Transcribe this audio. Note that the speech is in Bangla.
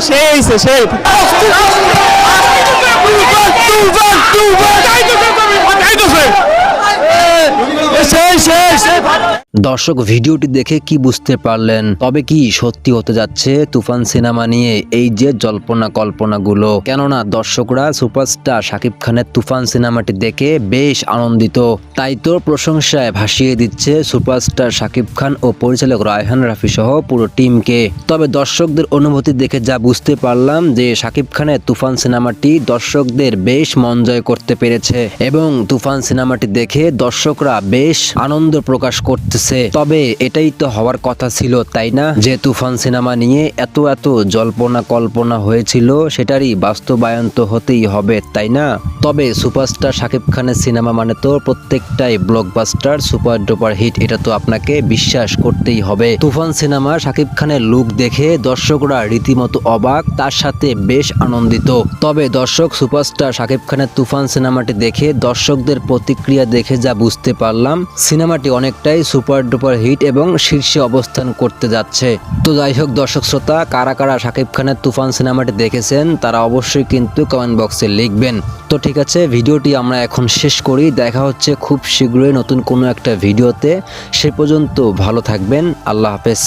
সেই সেই সেই দর্শক, ভিডিওটি দেখে কি বুঝতে পারলেন? তবে কি সত্যি হতে যাচ্ছে তুফান সিনেমা নিয়ে এই যে জল্পনা কল্পনাগুলো? কেননা দর্শকরা সুপারস্টার শাকিব খানের তুফান সিনেমাটি দেখে বেশ আনন্দিত। তাই তো প্রশংসায় ভাসিয়ে দিচ্ছে সুপারস্টার শাকিব খান ও পরিচালক রায়হান রাফি সহ পুরো টিমকে। তবে দর্শকদের অনুভূতি দেখে যা বুঝতে পারলাম যে শাকিব খানের তুফান সিনেমাটি দর্শকদের বেশ মন জয় করতে পেরেছে। এবং তুফান সিনেমাটি দেখে দর্শকরা বেশ আনন্দ প্রকাশ করতেছে। তবে এটাই তো হওয়ার কথা ছিল, তাই না? যে তুফান সিনেমা নিয়ে এত এত জল্পনা কল্পনা হয়েছিল, সেটারই বাস্তবায়ন তো হতেই হবে, তাই না? তবে সুপারস্টার শাকিব খানের সিনেমা মানে তো প্রত্যেকটাই ব্লকবাস্টার সুপার ডুপার হিট এটা তো আপনাকে বিশ্বাস করতেই হবে। তুফান সিনেমা শাকিব খানের লুক দেখে দর্শকরা রীতিমতো অবাক, তার সাথে বেশ আনন্দিত। তবে দর্শক, সুপারস্টার শাকিব খানের তুফান সিনেমাটি দেখে দর্শকদের প্রতিক্রিয়া দেখে যা বুঝতে পারলাম সিনেমাটি অনেকটাই সুপার ডুপার হিট এবং শীর্ষে অবস্থান করতে যাচ্ছে। তো যাই হোক, দর্শক শ্রোতা, কারা কারা শাকিব খানের তুফান সিনেমাটি দেখেছেন, তারা অবশ্যই কিন্তু কমেন্ট বক্সে লিখবেন। তো ঠিক আছে, ভিডিওটি আমরা এখন শেষ করি। দেখা হচ্ছে খুব শীঘ্রই নতুন কোনো একটা ভিডিওতে। সে পর্যন্ত ভালো থাকবেন। আল্লাহ হাফেজ।